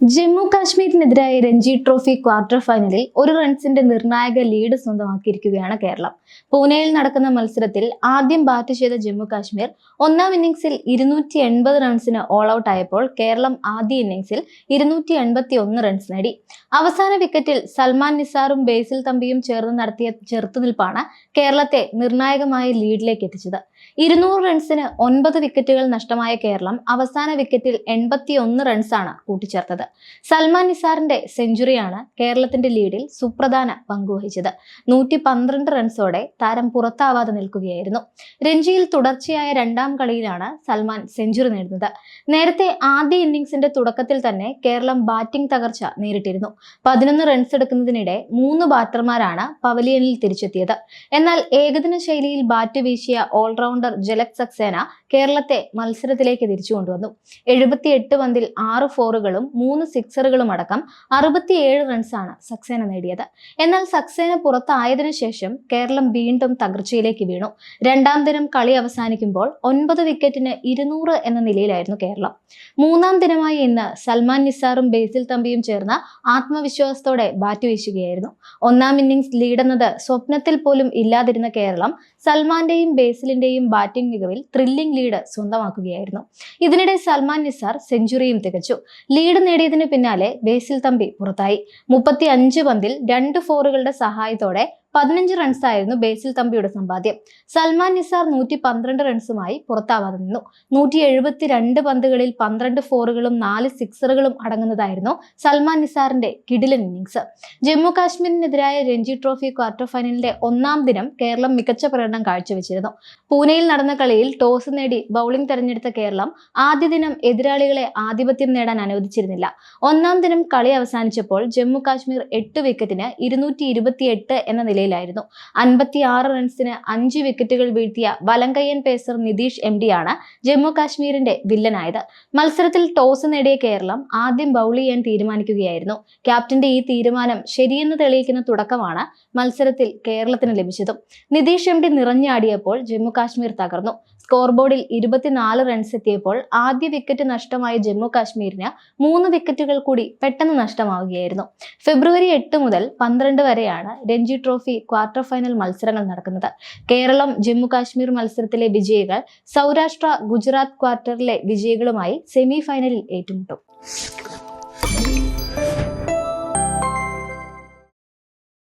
ജമ്മു കാശ്മീരിനെതിരായ Ranji trophy quarter ഫൈനലിൽ ഒരു റൺസിന്റെ നിർണായക ലീഡ് സ്വന്തമാക്കിയിരിക്കുകയാണ് കേരളം. പൂനെയിൽ നടക്കുന്ന മത്സരത്തിൽ ആദ്യം ബാറ്റ് ചെയ്ത ജമ്മു കാശ്മീർ ഒന്നാം ഇന്നിംഗ്സിൽ ഇരുന്നൂറ്റി എൺപത് റൺസിന് ഓൾ ഔട്ട് ആയപ്പോൾ കേരളം ആദ്യ ഇന്നിംഗ്സിൽ ഇരുന്നൂറ്റി എൺപത്തി ഒന്ന് റൺസ് നേടി. അവസാന വിക്കറ്റിൽ സൽമാൻ നിസാറും ബേസിൽ തമ്പിയും ചേർന്ന് നടത്തിയ ചെറുത്തുനിൽപ്പാണ് കേരളത്തെ നിർണായകമായ ലീഡിലേക്ക് എത്തിച്ചത്. ഇരുന്നൂറ് റൺസിന് ഒൻപത് വിക്കറ്റുകൾ നഷ്ടമായ കേരളം അവസാന വിക്കറ്റിൽ എൺപത്തി ഒന്ന് റൺസാണ് കൂട്ടിച്ചേർത്തത്. സൽമാൻ നിസാറിന്റെ സെഞ്ചുറിയാണ് കേരളത്തിന്റെ ലീഡിൽ സുപ്രധാന പങ്കുവഹിച്ചത് നൂറ്റി പന്ത്രണ്ട് റൺസോടെ താരം പുറത്താവാതെ നിൽക്കുകയായിരുന്നു. രഞ്ജിയിൽ തുടർച്ചയായ രണ്ടാം കളിയിലാണ് സൽമാൻ സെഞ്ചുറി നേടുന്നത്. നേരത്തെ ആദ്യ ഇന്നിംഗ്സിന്റെ തുടക്കത്തിൽ തന്നെ കേരളം ബാറ്റിംഗ് തകർച്ച നേരിട്ടിരുന്നു. പതിനൊന്ന് റൺസ് എടുക്കുന്നതിനിടെ മൂന്ന് ബാറ്റർമാരാണ് പവലിയനിൽ തിരിച്ചെത്തിയത്. എന്നാൽ ഏകദിന ശൈലിയിൽ ബാറ്റ് വീശിയ ഓൾറൗണ്ടർ ജലക് സക്സേന കേരളത്തെ മത്സരത്തിലേക്ക് തിരിച്ചുകൊണ്ടുവന്നു. എഴുപത്തിയെട്ട് പന്തിൽ ആറ് ഫോറുകളും മൂന്ന് സിക്സറുകളും അടക്കം അറുപത്തിയേഴ് റൺസാണ് സക്സേന നേടിയത്. എന്നാൽ സക്സേന പുറത്തായതിനു ശേഷം കേരളം വീണ്ടും തകർച്ചയിലേക്ക് വീണു. രണ്ടാം ദിനം കളി അവസാനിക്കുമ്പോൾ ഒൻപത് വിക്കറ്റിന് ഇരുന്നൂറ് എന്ന നിലയിലായിരുന്നു കേരളം. മൂന്നാം ദിനമായ ഇന്ന് സൽമാൻ നിസാറും ബേസിൽ തമ്പിയും ചേർന്ന ആത്മവിശ്വാസത്തോടെ ബാറ്റ് വീശുകയായിരുന്നു. ഒന്നാം ഇന്നിംഗ്സ് ലീഡെന്നത് സ്വപ്നത്തിൽ പോലും ഇല്ലാതിരുന്ന കേരളം സൽമാന്റെയും ബേസിലിന്റെയും ബാറ്റിംഗ് മികവിൽ ത്രില്ലിംഗ് ലീഡ് സ്വന്തമാക്കുകയായിരുന്നു. ഇതിനിടെ സൽമാൻ നിസാർ സെഞ്ചുറിയും തികച്ചു. ലീഡ് നേടിയതിന് പിന്നാലെ ബേസിൽ തമ്പി പുറത്തായി. മുപ്പത്തി അഞ്ച് പന്തിൽ രണ്ട് ഫോറുകളുടെ സഹായത്തോടെ പതിനഞ്ച് റൺസായിരുന്നു ബേസിൽ തമ്പിയുടെ സമ്പാദ്യം. സൽമാൻ നിസാർ നൂറ്റി പന്ത്രണ്ട് റൺസുമായി പുറത്താവാതെ നിന്നു. നൂറ്റി എഴുപത്തി രണ്ട് പന്തുകളിൽ പന്ത്രണ്ട് ഫോറുകളും നാല് സിക്സറുകളും അടങ്ങുന്നതായിരുന്നു സൽമാൻ നിസാറിന്റെ കിടിലൻ ഇന്നിംഗ്സ് ജമ്മു കാശ്മീരിനെതിരായ രഞ്ജി ട്രോഫി ക്വാർട്ടർ ഫൈനലിന്റെ ഒന്നാം ദിനം കേരളം മികച്ച പ്രകടനം കാഴ്ചവെച്ചിരുന്നു. പൂനെയിൽ നടന്ന കളിയിൽ ടോസ് നേടി ബൗളിംഗ് തെരഞ്ഞെടുത്ത കേരളം ആദ്യ ദിനം എതിരാളികളെ ആധിപത്യം നേടാൻ അനുവദിച്ചിരുന്നില്ല. ഒന്നാം ദിനം കളി അവസാനിച്ചപ്പോൾ ജമ്മു കാശ്മീർ എട്ട് വിക്കറ്റിന് ഇരുന്നൂറ്റി എന്ന നിലയിലായിരുന്നു. അൻപത്തി ആറ് റൺസിന് അഞ്ച് വിക്കറ്റുകൾ വീഴ്ത്തിയ വലങ്കയ്യൻ പേസർ നിതീഷ് എം ഡിയാണ് ജമ്മു കാശ്മീരിന്റെ വില്ലനായത്. മത്സരത്തിൽ ടോസ് നേടിയ കേരളം ആദ്യം ബൗൾ ചെയ്യാൻ തീരുമാനിക്കുകയായിരുന്നു. ക്യാപ്റ്റന്റെ ഈ തീരുമാനം ശരിയെന്ന് തെളിയിക്കുന്ന തുടക്കമാണ് മത്സരത്തിൽ കേരളത്തിന് ലഭിച്ചതും. നിതീഷ് എം ഡി നിറഞ്ഞാടിയപ്പോൾ ജമ്മു കാശ്മീർ തകർന്നു. സ്കോർ ബോർഡിൽ ഇരുപത്തിനാല് റൺസ് എത്തിയപ്പോൾ ആദ്യ വിക്കറ്റ് നഷ്ടമായ ജമ്മു കാശ്മീരിന് മൂന്ന് വിക്കറ്റുകൾ കൂടി പെട്ടെന്ന് നഷ്ടമാവുകയായിരുന്നു. ഫെബ്രുവരി എട്ട് മുതൽ പന്ത്രണ്ട് വരെയാണ് രഞ്ജി ട്രോഫി ക്വാർട്ടർ ഫൈനൽ മത്സരങ്ങൾ നടക്കുന്നത്. കേരളം ജമ്മു കാശ്മീർ മത്സരത്തിലെ വിജയികൾ സൗരാഷ്ട്ര ഗുജറാത്ത് ക്വാർട്ടറിലെ വിജയികളുമായി സെമി ഫൈനലിൽ ഏറ്റുമുട്ടും.